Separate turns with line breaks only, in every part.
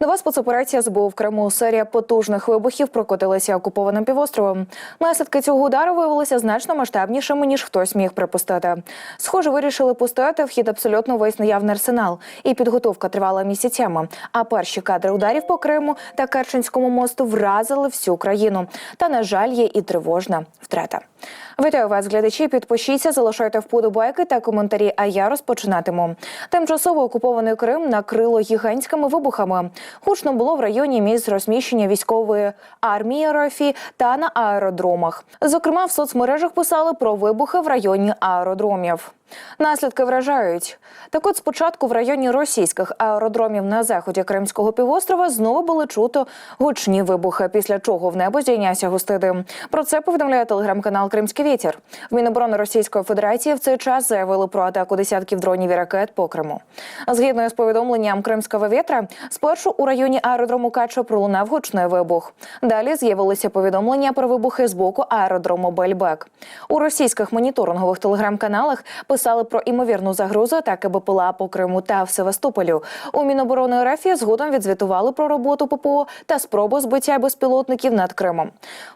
Нова спецоперація СБУ в Криму. Серія потужних вибухів прокотилася окупованим півостровом. Наслідки цього удару виявилися значно масштабнішими ніж хтось міг припустити. Схоже, вирішили пустити в хід абсолютно весь наявний арсенал, і підготовка тривала місяцями. А перші кадри ударів по Криму та Керченському мосту вразили всю країну. Та на жаль, є і тривожна втрата. Вітаю вас, глядачі. Підпишіться, залишайте вподобайки та коментарі. А я розпочинатиму. Тимчасово окупований Крим накрило гігантськими вибухами. Гучно було в районі місць розміщення військової армії РФ та на аеродромах. Зокрема, в соцмережах писали про вибухи в районі аеродромів. Наслідки вражають. Так от спочатку в районі російських аеродромів на заході Кримського півострова знову були чуто гучні вибухи, після чого в небо здійнявся густий дим. Про це повідомляє телеграм-канал Кримський вітер. В Міноборони Російської Федерації в цей час заявили про атаку десятків дронів і ракет по Криму. Згідно з повідомленням Кримського вітра, спершу у районі аеродрому Качо пролунав гучний вибух. Далі з'явилися повідомлення про вибухи з боку аеродрому Бельбек. У російських моніторингових телеграм-каналах писали про імовірну загрозу атаки БПЛА по Криму та в Севастополю. У Міноборони РФ згодом відзвітували про роботу ППО та спробу збиття безпілотників над Кримом.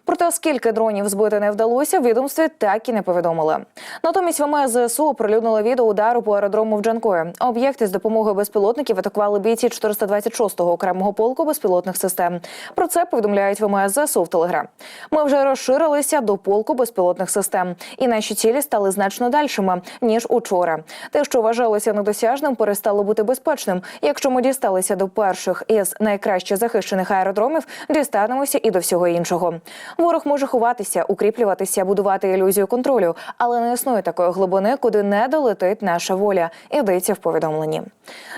Проте скільки дронів збити не вдалося, відомстві так і не повідомили. Натомість ВМС ЗСУ оприлюднили відео удару по аеродрому в Джанкої. Об'єкти з допомогою безпілотників атакували бійці 426-го окремого полку безпілотних систем. Про це повідомляють ВМС ЗСУ в Телеграм. Ми вже розширилися до полку безпілотних систем, і наші цілі стали значно дальшими ніж учора. Те, що вважалося недосяжним, перестало бути безпечним. Якщо ми дісталися до перших із найкраще захищених аеродромів, дістанемося і до всього іншого. Ворог може ховатися, укріплюватися, будувати ілюзію контролю, але не існує такої глибини, куди не долетить наша воля. Йдеться в повідомленні.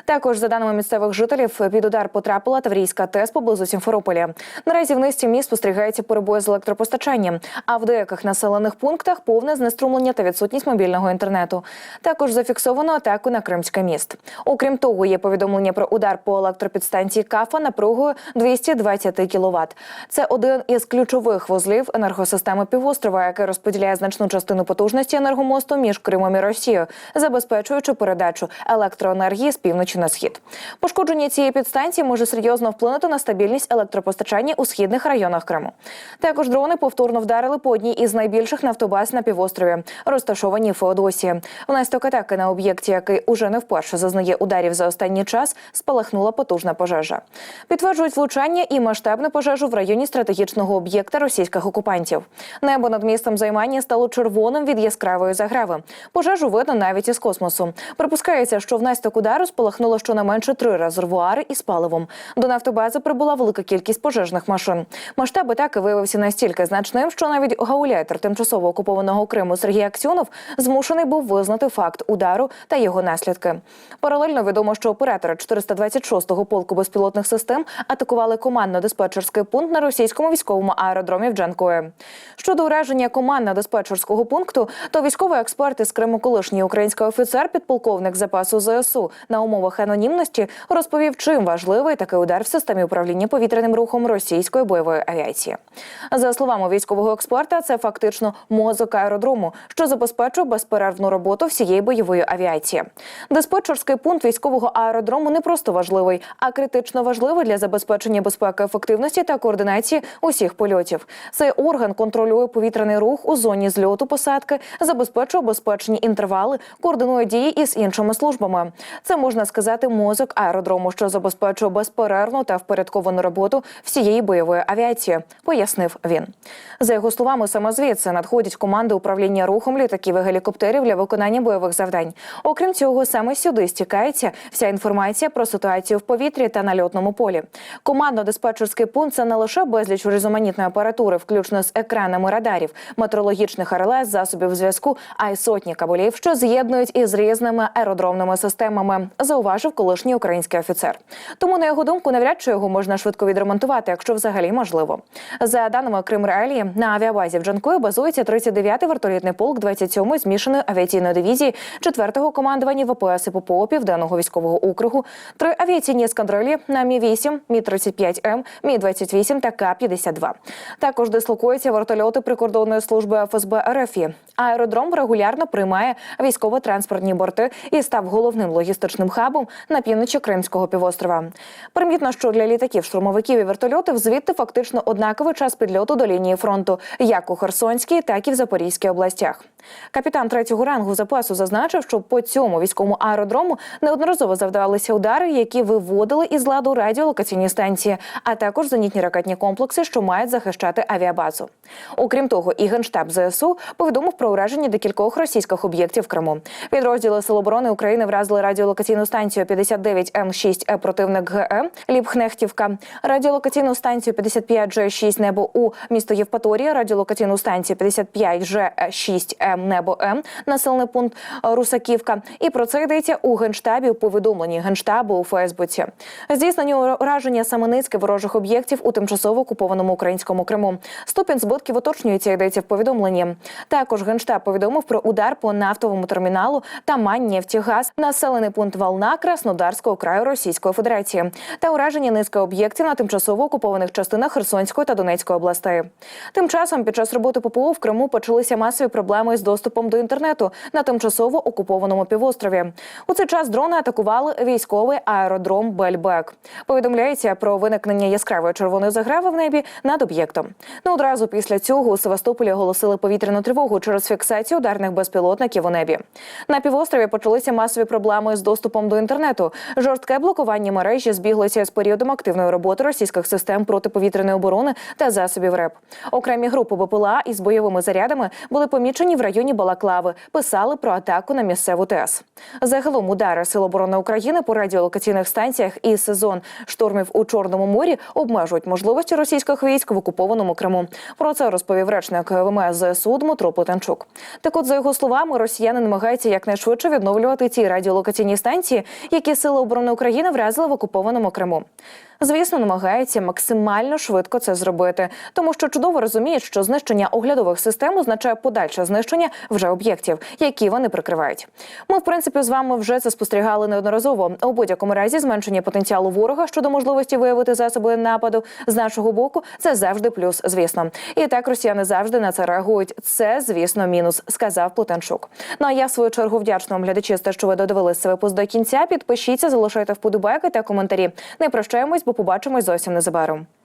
Також за даними місцевих жителів, під удар потрапила Таврійська ТЕС поблизу Сімферополя. Наразі в низці міст спостерігається перебої з електропостачанням, а в деяких населених пунктах повне знеструмлення та відсутність мобільного інтернету. Також зафіксовано атаку на Кримське міст. Окрім того, є повідомлення про удар по електропідстанції Кафа напругою 220 кВт. Це один із ключових вузлів енергосистеми півострова, який розподіляє значну частину потужності енергомосту між Кримом і Росією, забезпечуючи передачу електроенергії з півночі на схід. Пошкодження цієї підстанції може серйозно вплинути на стабільність електропостачання у східних районах Криму. Також дрони повторно вдарили по одній із найбільших нафтобаз на півострові, розташованій Феодосії. Внаслідок атаки на об'єкті, який уже не вперше зазнає ударів за останній час, спалахнула потужна пожежа. Підтверджують влучання і масштабну пожежу в районі стратегічного об'єкта російських окупантів. Небо над містом займання стало червоним від яскравої заграви. Пожежу видно навіть із космосу. Припускається, що внаслідок удару спалахнуло щонайменше три резервуари із паливом. До нафтобази прибула велика кількість пожежних машин. Масштаб атаки виявився настільки значним, що навіть гауляйтер тимчасово окупованого Криму Сергій Аксьонов змушений був визнати факт удару та його наслідки. Паралельно відомо, що оператори 426-го полку безпілотних систем атакували командно-диспетчерський пункт на російському військовому аеродромі в Джанкої. Щодо ураження командно-диспетчерського пункту, то військовий експерт із Криму, колишній український офіцер, підполковник запасу ЗСУ на умовах анонімності розповів, чим важливий такий удар в системі управління повітряним рухом російської бойової авіації. За словами військового експерта, це фактично мозок аеродрому, що забезпечує безперервну роботу всієї бойової авіації. Диспетчерський пункт військового аеродрому не просто важливий, а критично важливий для забезпечення безпеки, ефективності та координації усіх польотів. Цей орган контролює повітряний рух у зоні зльоту посадки, забезпечує безпечні інтервали, координує дії із іншими службами. Це можна сказати мозок аеродрому, що забезпечує безперервну та впорядковану роботу всієї бойової авіації, пояснив він. За його словами, саме звідси надходять команди управління рухом літаків і гелікоптерів для виконання бойових завдань. Окрім цього, саме сюди стікається вся інформація про ситуацію в повітрі та на льотному полі. Командно-диспетчерський пункт це не лише безліч різноманітної апаратури, включно з екранами радарів, метрологічних РЛС, засобів зв'язку, а й сотні кабелів, що з'єднують із різними аеродромними системами, зауважив колишній український офіцер. Тому, на його думку, навряд чи його можна швидко відремонтувати, якщо взагалі можливо. За даними Крим на авіабазі в Джанкої базується 39-й вертолітний полк 27-ї змішаної авіаційної авіаційної дивізії 4-го командування ВПС і ППО Південного військового округу, три авіаційні ескадрилі на Мі 8 Мі 35 М, Мі 28 та К 52 Також дислокуються вертольоти прикордонної служби ФСБ РФІ. Аеродром регулярно приймає військово-транспортні борти і став головним логістичним хабом на півночі Кримського півострова. Примітно, що для літаків, штурмовиків і вертольотів звідти фактично однаковий час підльоту до лінії фронту, як у Херсонській, так і в Запорізькій областях. Капітан третього рангу запасу зазначив, що по цьому військовому аеродрому неодноразово завдавалися удари, які виводили із ладу радіолокаційні станції, а також зенітні ракетні комплекси, що мають захищати авіабазу. Окрім того, і генштаб ЗСУ повідомив про ураження декількох російських об'єктів Криму. Підрозділи Сил оборони України вразили радіолокаційну станцію 59 М6 Е противник ГЕ Ліпхнехтівка, радіолокаційну станцію 55 Ж6 небо У місто Євпаторія, радіолокаційну станцію 55 Ж6 М небо М населений пункт Русаківка. І про це йдеться у генштабі у повідомленні генштабу у Фейсбуці. Здійснені ураження саме низки ворожих об'єктів у тимчасово окупованому українському Криму. Ступінь збитків уточнюється, йдеться в повідомленні. Також генштаб повідомив про удар по нафтовому терміналу та Маннефтігаз, населений пункт Волна Краснодарського краю Російської Федерації та ураження низки об'єктів на тимчасово окупованих частинах Херсонської та Донецької областей. Тим часом під час роботи ППО в Криму почалися масові проблеми з доступом до інтернету на тимчасово окупованому півострові. У цей час дрони атакували військовий аеродром Бельбек. Повідомляється про виникнення яскравої червоної заграви в небі над об'єктом. Не одразу після цього у Севастополі оголосили повітряну тривогу через фіксацію ударних безпілотників у небі. На півострові почалися масові проблеми з доступом до інтернету. Жорстке блокування мережі збіглося з періодом активної роботи російських систем протиповітряної оборони та засобів РЕП. Окремі групи БПЛА із бойовими зарядами були помічені в районі Балаклави. Писали про атаку на місцеву ТЕС. Загалом удари Сил оборони України по радіолокаційних станціях і сезон штурмів у Чорному морі обмежують можливості російських військ в окупованому Криму. Про це розповів речник ВМС ЗСУ Дмитро Плетенчук. Так, от за його словами, росіяни намагаються якнайшвидше відновлювати ті радіолокаційні станції, які сили оборони України вразили в окупованому Криму. Звісно, намагаються максимально швидко це зробити, тому що чудово розуміють, що знищення оглядових систем означає подальше знищення вже об'єктів, які вони прикривають. Ми, в принципі, з вами вже це спостерігали неодноразово. У будь-якому разі зменшення потенціалу ворога щодо можливості виявити засоби нападу з нашого боку це завжди плюс, звісно. І так росіяни завжди на це реагують. Це, звісно, мінус, сказав Плетенчук. Ну а я в свою чергу вдячна вам глядачі, те, що ви додивилися цей випуск до кінця. Підпишіться, залишайте вподобайки та коментарі. Не прощаємось, бо побачимось зовсім незабаром.